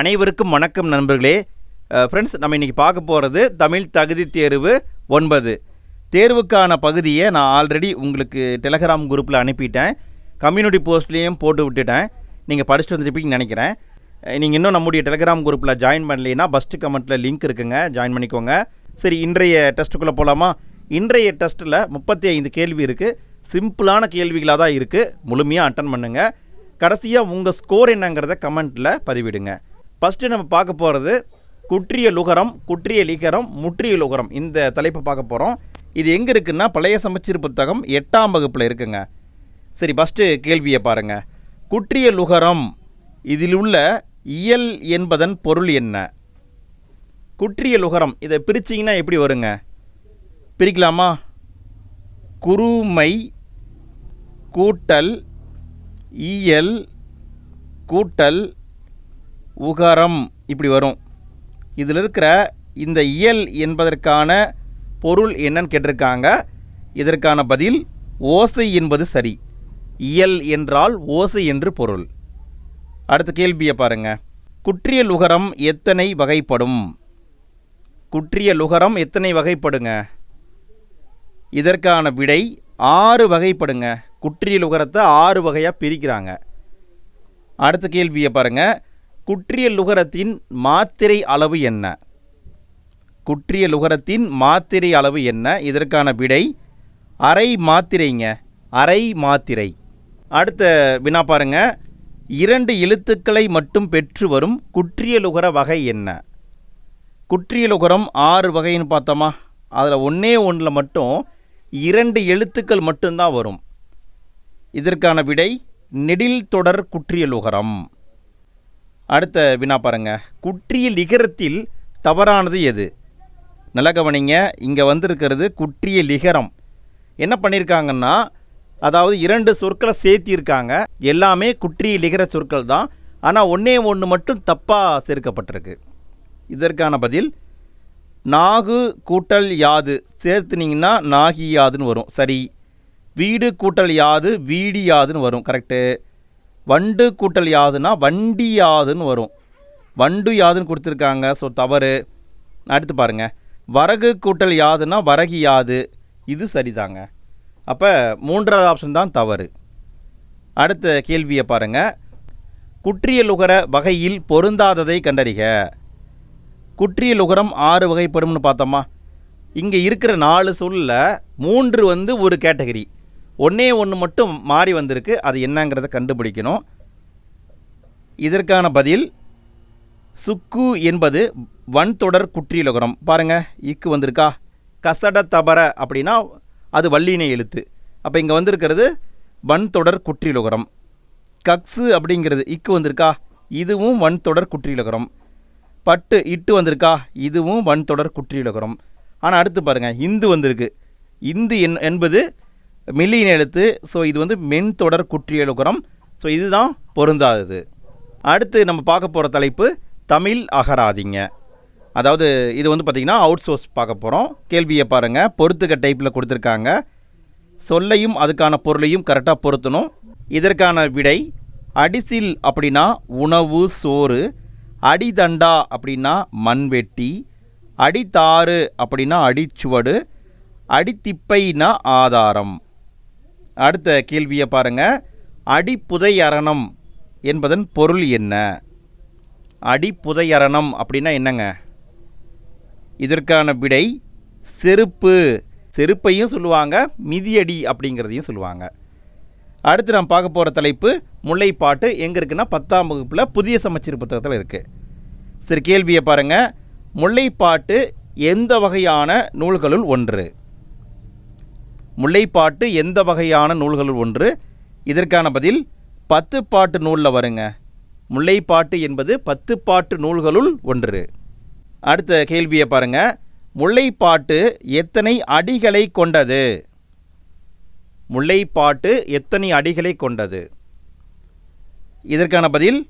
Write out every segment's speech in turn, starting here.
அனைவருக்கும் வணக்கம் நண்பர்களே. ஃப்ரெண்ட்ஸ் நம்ம இன்றைக்கி பார்க்க போகிறது தமிழ் தகுதி தேர்வு ஒன்பது. தேர்வுக்கான பகுதியை நான் ஆல்ரெடி உங்களுக்கு டெலகிராம் குரூப்பில் அனுப்பிட்டேன். கம்யூனிட்டி போஸ்ட்லேயும் போட்டு விட்டுட்டேன். நீங்கள் படிச்சுட்டு வந்துருப்பீங்கன்னு நினைக்கிறேன். நீங்கள் இன்னும் நம்முடைய டெலகிராம் குரூப்பில் ஜாயின் பண்ணலைன்னா ஃபஸ்ட்டு கமெண்ட்டில் லிங்க் இருக்குங்க. ஜாயின் பண்ணிக்கோங்க. சரி இன்றைய டெஸ்ட்டுக்குள்ளே போகலாமா இன்றைய டெஸ்ட்டில் முப்பத்தி ஐந்து கேள்வி இருக்குது சிம்பிளான கேள்விகளாக தான் இருக்குது முழுமையாக அட்டன் பண்ணுங்கள் கடைசியாக உங்கள் ஸ்கோர் என்னங்கிறத கமெண்ட்டில் பதிவிடுங்க. ஃபஸ்ட்டு நம்ம பார்க்க போகிறது குற்றிய லுகரம் குற்றிய லிகரம் முற்றிய லுகரம். இந்த தலைப்பை பார்க்க போகிறோம் இது எங்கே இருக்குன்னா பழைய சமச்சீர் புத்தகம் எட்டாம் வகுப்பில் இருக்குங்க. சரி ஃபஸ்ட்டு கேள்வியை பாருங்கள் குற்றிய லுகரம் இதில் உள்ள இயல் என்பதன் பொருள் என்ன? குற்றிய லுகரம் இதை பிரிச்சிங்கன்னா எப்படி வருங்க? பிரிக்கலாமா? குறுமை கூட்டல் இயல் கூட்டல் உகரம் இப்படி வரும். இதில் இருக்கிற இந்த இயல் என்பதற்கான பொருள் என்னன்னு கேட்டிருக்காங்க. இதற்கான பதில் ஓசை என்பது சரி. இயல் என்றால் ஓசை என்று பொருள். அடுத்த கேள்வியை பாருங்க. குற்றிய லுகரம் எத்தனை வகைப்படும்? குற்றிய லுகரம் எத்தனை வகைப்படுங்க? இதற்கான விடை ஆறு வகைப்படுங்க. குற்றியல் உகரத்தை ஆறு வகையாக பிரிக்கிறாங்க. அடுத்த கேள்வியை பாருங்கள் குற்றியலுகரத்தின் மாத்திரை அளவு என்ன? குற்றியலுகரத்தின் மாத்திரை அளவு என்ன? இதற்கான விடை அரை மாத்திரைங்க. அரை மாத்திரை. அடுத்த வினா பாருங்க. இரண்டு எழுத்துக்களை மட்டும் பெற்று வரும் குற்றியலுகர வகை என்ன? குற்றியலுகரம் ஆறு வகைன்னு பார்த்தோமா? அதில் ஒன்றே ஒன்றில் மட்டும் இரண்டு எழுத்துக்கள் மட்டும்தான் வரும். இதற்கான விடை நெடில் தொடர் குற்றியலுகரம் அடுத்த வினா பாருங்க. குற்றிய லிகரத்தில் தவறானது எது? நல்லா கவனிங்க. இங்கே வந்திருக்கிறது குற்றிய லிகரம் என்ன பண்ணியிருக்காங்கன்னா அதாவது இரண்டு சொற்களை சேர்த்திருக்காங்க. எல்லாமே குற்றிய லிகர சொற்கள் தான். ஆனால் ஒன்றே ஒன்று மட்டும் தப்பாக சேர்க்கப்பட்டிருக்கு. இதற்கான பதில் நாகு கூட்டல் யாது. சேர்த்துனீங்கன்னா நாகி யாதுன்னு வரும். சரி. வீடு கூட்டல் யாது வீடி யாதுன்னு வரும். கரெக்டு வண்டு கூட்டல் யாதுன்னா வண்டி யாதுன்னு வரும். வண்டு யாதுன்னு கொடுத்துருக்காங்க. ஸோ தவறு. அடுத்து பாருங்கள் வரகு கூட்டல் யாதுன்னா வரகு யாது. இது சரிதாங்க. அப்போ மூன்றாவது ஆப்ஷன் தான் தவறு. அடுத்த கேள்வியை பாருங்கள் குற்றியலுகர வகையில் பொருந்தாததை கண்டறிக. குற்றியலுகரம் ஆறு வகைப்படும்னு பார்த்தோமா? இங்கே இருக்கிற நாலு சொல்லில் மூன்று வந்து ஒரு கேட்டகரி. ஒன்றே ஒன்று மட்டும் மாறி வந்திருக்கு. அது என்னங்கிறத கண்டுபிடிக்கணும். இதற்கான பதில் சுக்கு என்பது வன்தொடர் குற்றியலுகரம். பாருங்கள் இக்கு வந்திருக்கா? கசட தபர அப்படின்னா அது வள்ளினை எழுத்து. அப்போ இங்கே வந்திருக்கிறது வன்தொடர் குற்றியலுகரம். கக்ஸு அப்படிங்கிறது இக்கு வந்திருக்கா? இதுவும் வன்தொடர் குற்றியலுகரம். பட்டு இட்டு வந்திருக்கா? இதுவும் வன்தொடர் குற்றியலுகரம். ஆனால் அடுத்து பாருங்கள் இந்து வந்திருக்கு. இந்து என் என்பது மில்லியின் எழுத்து ஸோ இது வந்து மென்தொடர் குற்றியலுகரம் ஸோ இதுதான் பொருந்தாதது. அடுத்து நம்ம பார்க்க போகிற தலைப்பு தமிழ் அகராதிங்க. அதாவது இது வந்து பார்த்திங்கன்னா அவுட் சோர்ஸ் பார்க்க போகிறோம் கேள்வியை பாருங்கள் பொறுத்துக்க டைப்பில் கொடுத்துருக்காங்க. சொல்லையும் அதுக்கான பொருளையும் கரெக்டாக பொருத்தணும். இதற்கான விடை அடிசில் அப்படின்னா உணவு சோறு அடிதண்டா அப்படின்னா மண்வெட்டி அடித்தாறு அப்படின்னா அடிச்சுவடு அடித்திப்பைனா ஆதாரம். அடுத்த கேள்வியை பாருங்க. அடிப்புதையரணம் என்பதன் பொருள் என்ன? அடிப்புதையரணம் அப்படின்னா என்னங்க? இதற்கான விடை செருப்பு. செருப்பையும் சொல்லுவாங்க மிதியடி அப்படிங்கிறதையும் சொல்லுவாங்க. அடுத்து நாம் பார்க்க போகிற தலைப்பு முல்லைப்பாட்டு எங்கே இருக்குன்னா பத்தாம் வகுப்பில் புதிய சமச்சீர் புத்தகத்தில் இருக்குது சரி கேள்வியை பாருங்கள் முல்லைப்பாட்டு எந்த வகையான நூல்களுள் ஒன்று? முல்லைப்பாட்டு எந்த வகையான நூல்களுள் ஒன்று? இதற்கான பதில் பத்து பாட்டு நூலில் வருங்க. முல்லைப்பாட்டு என்பது பத்து பாட்டு நூல்களுள் ஒன்று. அடுத்த கேள்வியை பாருங்க. முல்லைப்பாட்டு எத்தனை அடிகளை கொண்டது? முல்லைப்பாட்டு எத்தனை அடிகளை கொண்டது? இதற்கான பதில்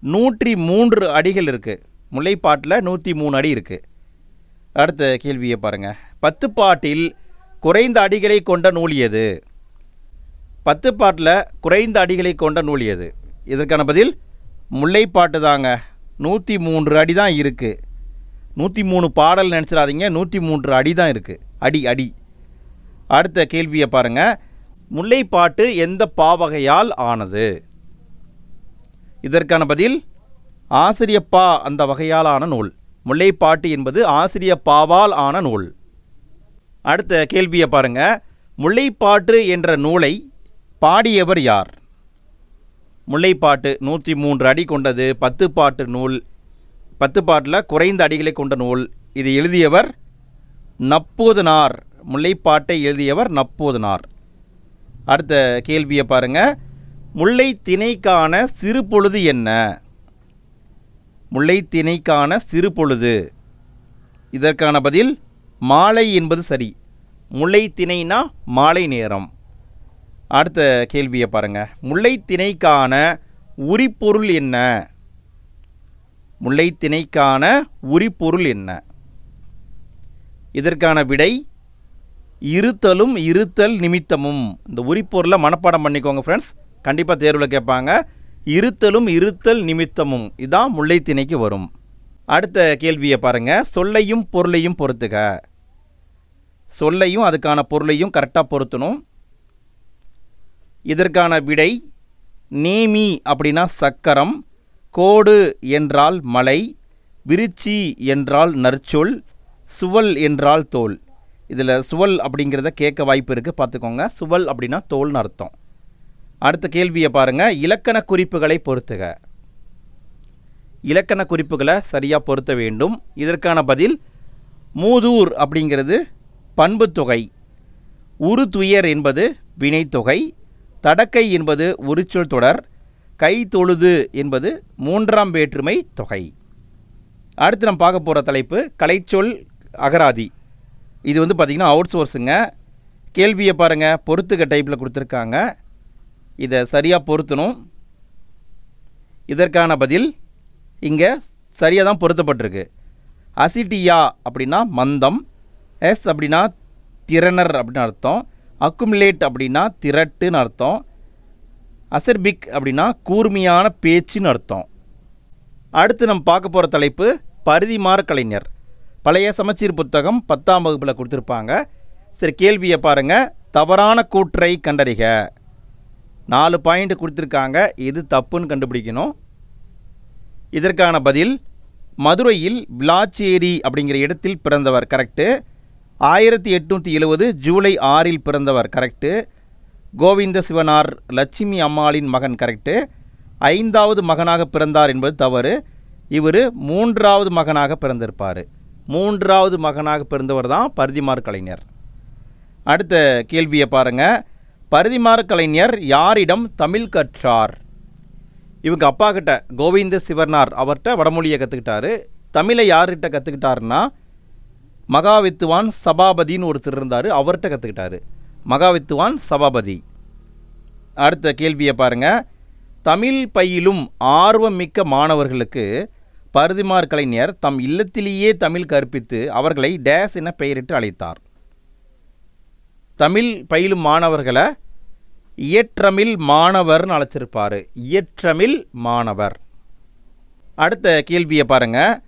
நூற்றி மூன்று அடிகள் இருக்குது முல்லைப்பாட்டில் நூற்றி மூணு அடி இருக்குது அடுத்த கேள்வியை பாருங்கள் பத்து பாட்டில் குறைந்த அடிகளை கொண்ட நூல் எது? பத்து பாட்டில் குறைந்த அடிகளை கொண்ட நூல் எது? இதற்கான பதில் முல்லைப்பாட்டு தாங்க. நூற்றி மூன்று அடி தான் இருக்குது நூற்றி மூணு பாடல் நினச்சிடாதீங்க. நூற்றி மூன்று அடி தான் இருக்குது அடி அடி. அடுத்த கேள்வியை பாருங்கள் முல்லைப்பாட்டு எந்த பாவகையால் ஆனது? இதற்கான பதில் ஆசிரியப்பா அந்த வகையாலான நூல். முல்லைப்பாட்டு என்பது ஆசிரியப்பாவால் ஆன நூல். அடுத்த கேள்வியை பாருங்க. முல்லைப்பாட்டு என்ற நூலை பாடியவர் யார்? முல்லைப்பாட்டு நூற்றி மூன்று அடி கொண்டது பத்து பாட்டு நூல். பத்து பாட்டில் குறைந்த அடிகளை கொண்ட நூல். இது எழுதியவர் நப்போதனார். முல்லைப்பாட்டை எழுதியவர் நப்போதனார். அடுத்த கேள்வியை பாருங்க. முல்லை திணைக்கான சிறு பொழுது என்ன? முல்லை திணைக்கான சிறு பொழுது. இதற்கான பதில் மாலை என்பது சரி. முல்லை திணைனா மாலை நேரம். அடுத்த கேள்வியை பாருங்கள் முல்லைத்திணைக்கான உரிப்பொருள் என்ன? முல்லைத்திணைக்கான உரிப்பொருள் என்ன? இதற்கான விடை இருத்தலும் இருத்தல் நிமித்தமும். இந்த உரிப்பொருளை மனப்பாடம் பண்ணிக்கோங்க ஃப்ரெண்ட்ஸ் கண்டிப்பாக தேர்வில் கேட்பாங்க. இருத்தலும் இருத்தல் நிமித்தமும். இதான் முல்லைத்திணைக்கு வரும். அடுத்த கேள்வியை பாருங்கள் சொல்லையும் பொருளையும் பொறுத்துக சொல்லையும் அதுக்கான பொருளையும் கரெக்டாக பொருத்தணும். இதற்கான விடை நேமி அப்படின்னா சக்கரம் கோடு என்றால் மலை விருச்சி என்றால் நற்சொல் சுவல் என்றால் தோல். இதில் சுவல் அப்படிங்கிறத கேட்க வாய்ப்பு இருக்குது பார்த்துக்கோங்க. சுவல் அப்படின்னா தோல்னு அர்த்தம். அடுத்த கேள்வியை பாருங்கள் இலக்கண குறிப்புகளை பொறுத்துக இலக்கண குறிப்புகளை சரியாக பொருத்த வேண்டும். இதற்கான பதில் மூதூர் அப்படிங்கிறது பண்புத்தொகை உருதுயர் என்பது வினைத்தொகை தடக்கை என்பது உரிச்சொல் தொடர். கை தொழுது என்பது மூன்றாம் வேற்றுமை தொகை. அடுத்து நம்ம பார்க்க போகிற தலைப்பு கலைச்சொல் அகராதி. இது வந்து பார்த்திங்கன்னா அவுட் சோர்ஸுங்க கேள்வியை பாருங்கள் பொறுத்துக்க டைப்பில் கொடுத்துருக்காங்க. இதை சரியாக பொருத்தணும். இதற்கான பதில் இங்கே சரியாக தான் பொருத்தப்பட்டிருக்கு. அசிட்டியா அப்படின்னா மந்தம் எஸ் அப்படின்னா திறனர் அப்படின்னு அர்த்தம் அக்குமுலேட் அப்படின்னா திரட்டுன்னு அர்த்தம் அசர்பிக் அப்படின்னா கூர்மையான பேச்சுன்னு அர்த்தம். அடுத்து நம்ம பார்க்க போகிற தலைப்பு பரிதிமார் கலைஞர். பழைய சமச்சீர் புத்தகம் பத்தாம் வகுப்பில் கொடுத்துருப்பாங்க. சரி கேள்வியை பாருங்கள் தவறான கூற்றை கண்டறிக. நாலு பாயிண்ட் கொடுத்துருக்காங்க. எது தப்புன்னு கண்டுபிடிக்கணும். இதற்கான பதில் மதுரையில் விளாச்சேரி அப்படிங்கிற இடத்தில் பிறந்தவர் கரெக்டு ஆயிரத்தி எட்நூற்றி எழுவது ஜூலை ஆறில் பிறந்தவர் கரெக்டு கோவிந்த சிவனார் லட்சுமி அம்மாளின் மகன் கரெக்டு ஐந்தாவது மகனாக பிறந்தார் என்பது தவறு. இவர் மூன்றாவது மகனாக பிறந்திருப்பார். மூன்றாவது மகனாக பிறந்தவர் தான் பரிதிமார் கலைஞர். அடுத்த கேள்வியை பாருங்கள் பரிதிமார் கலைஞர் யாரிடம் தமிழ் கற்றார்? இவங்க அப்பா கிட்ட கோவிந்த சிவனார் அவர்கிட்ட வடமொழியை கற்றுக்கிட்டாரு தமிழை யார்கிட்ட கற்றுக்கிட்டாருன்னா மகாவித்துவான் சபாபதின்னு ஒருத்தர் இருந்தார் அவர்கிட்ட கற்றுக்கிட்டாரு மகாவித்துவான் சபாபதி. அடுத்த கேள்வியை பாருங்கள் தமிழ் பயிலும் ஆர்வமிக்க மாணவர்களுக்கு பருதிமார் கலைஞர் தம் இல்லத்திலேயே தமிழ் கற்பித்து அவர்களை டேஸ் என பெயரிட்டு அழைத்தார். தமிழ் பயிலும் மாணவர்களை இயற்றமிழ் மாணவர்னு அழைச்சிருப்பார். இயற்றமில் மாணவர். அடுத்த கேள்வியை பாருங்க.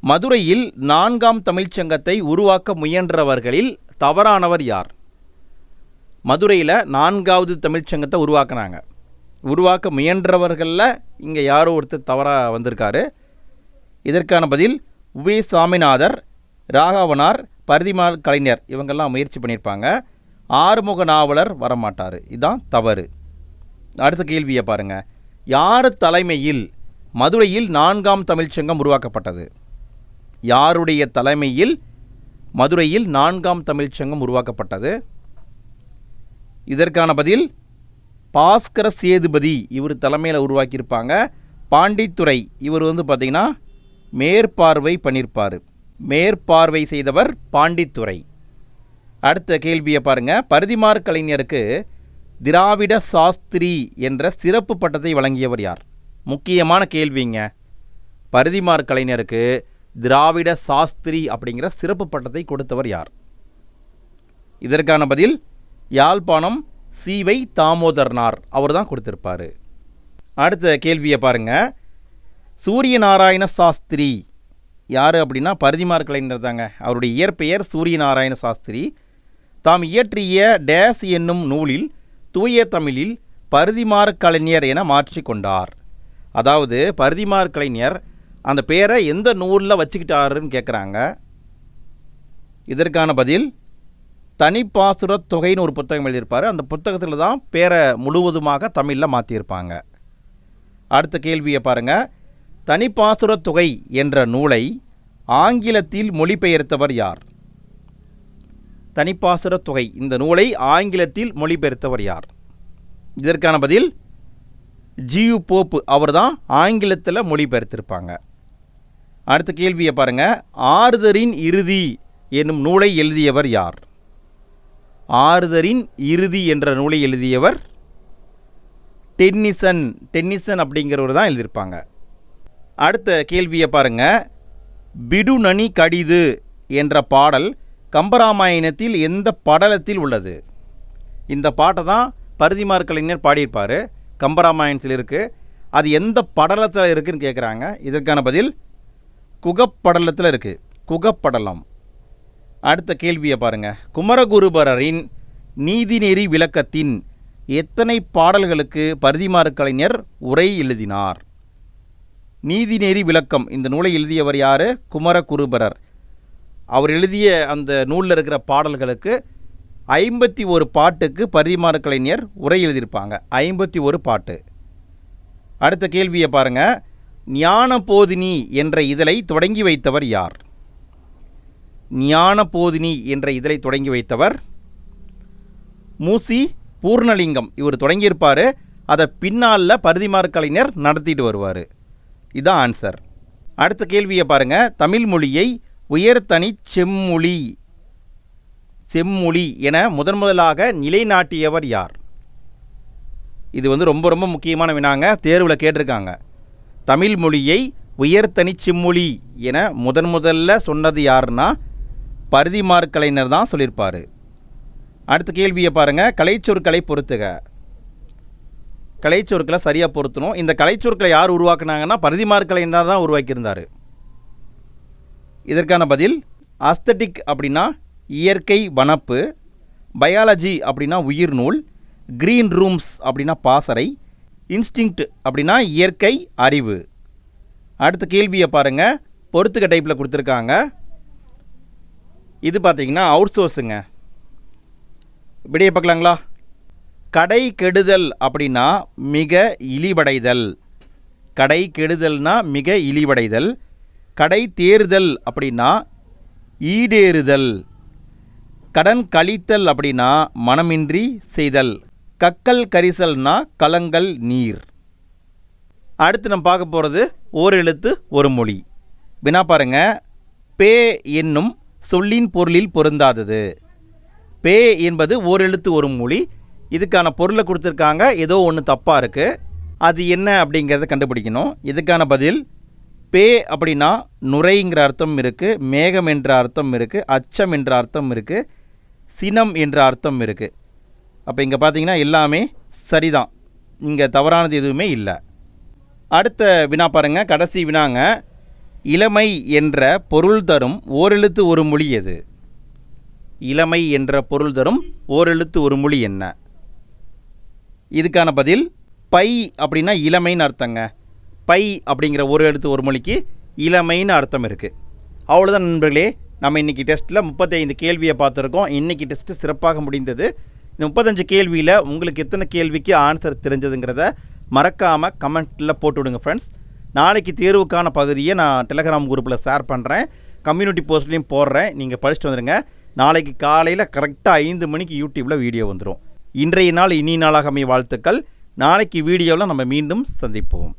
மதுரையில் நான்காம் தமிழ்ச்சங்கத்தை உருவாக்க முயன்றவர்களில் தவறானவர் யார்? மதுரையில் நான்காவது தமிழ்ச்சங்கத்தை உருவாக்குனாங்க. உருவாக்க முயன்றவர்களில் இங்கே யாரோ ஒருத்தர் தவறாக வந்திருக்காரு. இதற்கான பதில் உவே சாமிநாதர் ராகவனார் பரிதிமால் கலைஞர் இவங்கெல்லாம் முயற்சி பண்ணியிருப்பாங்க. ஆறுமுக நாவலர் வரமாட்டார். இதுதான் தவறு. அடுத்த கேள்வியை பாருங்கள் யார் தலைமையில் மதுரையில் நான்காம் தமிழ்ச்சங்கம் உருவாக்கப்பட்டது? யாருடைய தலைமையில் மதுரையில் நான்காம் தமிழ்ச்சங்கம் உருவாக்கப்பட்டது? இதற்கான பதில் பாஸ்கர சேதுபதி இவர் தலைமையில் உருவாக்கியிருப்பாங்க. பாண்டித்துறை இவர் வந்து பார்த்திங்கன்னா மேற்பார்வை பண்ணியிருப்பார். மேற்பார்வை செய்தவர் பாண்டித்துறை. அடுத்த கேள்வியை பாருங்க. பரிதிமார் கலைஞருக்கு திராவிட சாஸ்திரி என்ற சிறப்பு பட்டத்தை வழங்கியவர் யார்? முக்கியமான கேள்விங்க. பரிதிமார் கலைஞருக்கு திராவிட சாஸ்திரி அப்படிங்கிற சிறப்பு பட்டத்தை கொடுத்தவர் யார்? இதற்கான பதில் யாழ்ப்பாணம் சீவை தாமோதர்னார். அவர் தான் கொடுத்துருப்பாரு. அடுத்த கேள்வியை பாருங்க. சூரிய நாராயண சாஸ்திரி. யார் அப்படின்னா பரிதிமார் கலைஞர் தாங்க. அவருடைய இயற்பெயர் சூரிய நாராயண சாஸ்திரி. தாம் இயற்றிய டேஸ் என்னும் நூலில் தூய தமிழில் பரிதிமார் கலைஞர் என மாற்றிக்கொண்டார் அதாவது பரிதிமார் கலைஞர் அந்த பேரை எந்த நூலில் வச்சுக்கிட்டாருன்னு கேட்குறாங்க இதற்கான பதில் தனிப்பாசுர தொகைன்னு ஒரு புத்தகம் எழுதியிருப்பார். அந்த புத்தகத்தில் தான் பேரை முழுவதுமாக தமிழில் மாற்றியிருப்பாங்க அடுத்த கேள்வியை பாருங்கள் தனிப்பாசுர தொகை என்ற நூலை ஆங்கிலத்தில் மொழிபெயர்த்தவர் யார்? தனிப்பாசுர தொகை. இந்த நூலை ஆங்கிலத்தில் மொழிபெயர்த்தவர் யார்? இதற்கான பதில் ஜியு போப்பு அவர் தான் ஆங்கிலத்தில் மொழிபெயர்த்திருப்பாங்க. அடுத்த கேள்வியை பாருங்க. ஆறுதரின் இறுதி என்னும் நூலை எழுதியவர் யார்? ஆறுதரின் இறுதி என்ற நூலை எழுதியவர் டென்னிசன். டென்னிசன் அப்படிங்கிறவர் தான் எழுதியிருப்பாங்க. அடுத்த கேள்வியை பாருங்க. பிடுநனி கடிது என்ற பாடல் கம்பராமாயணத்தில் எந்த படலத்தில் உள்ளது? இந்த பாட்டை தான் பரிதிமார் கலைஞர் பாடியிருப்பார். கம்பராமாயணத்தில் இருக்குது அது எந்த படலத்தில் இருக்குதுன்னு கேட்குறாங்க இதற்கான பதில் குகப்படலத்தில் இருக்குது குகப்படலம். அடுத்த கேள்வியை பாருங்கள் குமரகுருபரரின் நீதிநெறி விளக்கத்தின் எத்தனை பாடல்களுக்கு பரிதிமார் கலைஞர் உரை எழுதினார்? நீதிநெறி விளக்கம். இந்த நூலை எழுதியவர் யார்? குமரகுருபரர். அவர் எழுதிய அந்த நூலில் இருக்கிற பாடல்களுக்கு ஐம்பத்தி ஒரு பாட்டுக்கு பரிதிமார் கலைஞர் உரை எழுதியிருப்பாங்க. ஐம்பத்தி ஒரு பாட்டு. அடுத்த கேள்வியை பாருங்கள் ஞானபோதினி என்ற இதழை தொடங்கி வைத்தவர் யார்? ஞானபோதினி என்ற இதழை தொடங்கி வைத்தவர் மூசி பூர்ணலிங்கம். இவர் தொடங்கியிருப்பார். அதை பின்னாலில் பரிதிமார் கலைஞர் நடத்திட்டு வருவார். இதுதான் ஆன்சர். அடுத்த கேள்வியை பாருங்கள் தமிழ் மொழியை உயர்தனி செம்மொழி செம்மொழி என முதன் முதலாக நிலைநாட்டியவர் யார்? இது வந்து ரொம்ப ரொம்ப முக்கியமான வினாங்க. தேர்வில் கேட்டிருக்காங்க. தமிழ் மொழியை உயர்தனி செம்மொழி என முதன் முதல்ல சொன்னது யாருன்னா பரிதிமார் கலைஞர் தான் சொல்லியிருப்பார். அடுத்த கேள்வியை பாருங்கள் கலைச்சொற்களை பொறுத்துக கலைச்சொற்களை சரியாக பொருத்தணும். இந்த கலைச்சொற்களை யார் உருவாக்குனாங்கன்னா பரிதிமார் கலைஞர் தான் உருவாக்கியிருந்தார். இதற்கான பதில் அஸ்தட்டிக் அப்படின்னா இயற்கை வனப்பு பயாலஜி அப்படின்னா உயிர் நூல் க்ரீன் ரூம்ஸ் அப்படின்னா பாசறை இன்ஸ்டிங்க்ட் அப்படின்னா இயற்கை அறிவு. அடுத்த கேள்வியை பாருங்கள் பொறுத்துக்க டைப்பில் கொடுத்துருக்காங்க. இது பார்த்தீங்கன்னா அவுட் சோர்ஸுங்க இப்படியே பார்க்கலாங்களா? கடை கெடுதல் அப்படின்னா மிக இழிவடைதல். கடை கெடுதல்னா மிக இழிவடைதல். கடை தேறுதல் அப்படின்னா ஈடேறுதல். கடன் கழித்தல் அப்படின்னா மனமின்றி செய்தல். கக்கல் கரிசல்னா கலங்கள் நீர். அடுத்து நம்ம பார்க்க போகிறது ஓர் எழுத்து ஒரு மொழி. வினா பாருங்க. பே என்னும் சொல்லின் பொருளில் பொருந்தாதது. பே என்பது ஓர் எழுத்து ஒரு மொழி. இதுக்கான பொருளை கொடுத்துருக்காங்க. ஏதோ ஒன்று தப்பாக இருக்குது அது என்ன அப்படிங்கிறத கண்டுபிடிக்கணும். இதுக்கான பதில் பே அப்படின்னா நுரைங்கிற அர்த்தம் இருக்குது மேகம் என்ற அர்த்தம் இருக்குது அச்சம் என்ற அர்த்தம் இருக்குது சினம் என்ற அர்த்தம் இருக்குது அப்போ இங்கே பார்த்தீங்கன்னா எல்லாமே சரிதான். இங்கே தவறானது எதுவுமே இல்லை. அடுத்த வினா பாருங்கள் கடைசி வினாங்க. இளமை என்ற பொருள் தரும் ஓரெழுத்து ஒரு மொழி எது? இளமை என்ற பொருள் தரும் ஓரெழுத்து ஒரு மொழி என்ன? இதுக்கான பதில் பை அப்படின்னா இளமைன்னு அர்த்தங்க. பை அப்படிங்கிற ஒரு எழுத்து ஒரு மொழிக்கு இளமைன்னு அர்த்தம் இருக்குது அவ்வளோதான் நண்பர்களே நம்ம இன்றைக்கி டெஸ்ட்டில் முப்பத்தைந்து கேள்வியை பார்த்துருக்கோம். இன்றைக்கி டெஸ்ட்டு சிறப்பாக முடிந்தது. இந்த முப்பத்தஞ்சு கேள்வியில் உங்களுக்கு எத்தனை கேள்விக்கு ஆன்சர் தெரிஞ்சதுங்கிறத மறக்காமல் கமெண்ட்டில் போட்டு விடுங்க ஃப்ரெண்ட்ஸ் நாளைக்கு தேர்வுக்கான பகுதியை நான் டெலகிராம் குரூப்பில் ஷேர் பண்ணுறேன் கம்யூனிட்டி போஸ்ட்லேயும் போடுறேன். நீங்கள் படிச்சுட்டு வந்துடுங்க நாளைக்கு காலையில் கரெக்டாக ஐந்து மணிக்கு யூடியூப்பில் வீடியோ வந்துடும் இன்றைய நாள் இனி நாளாக அமைய வாழ்த்துக்கள். நாளைக்கு வீடியோவில் நம்ம மீண்டும் சந்திப்போம்.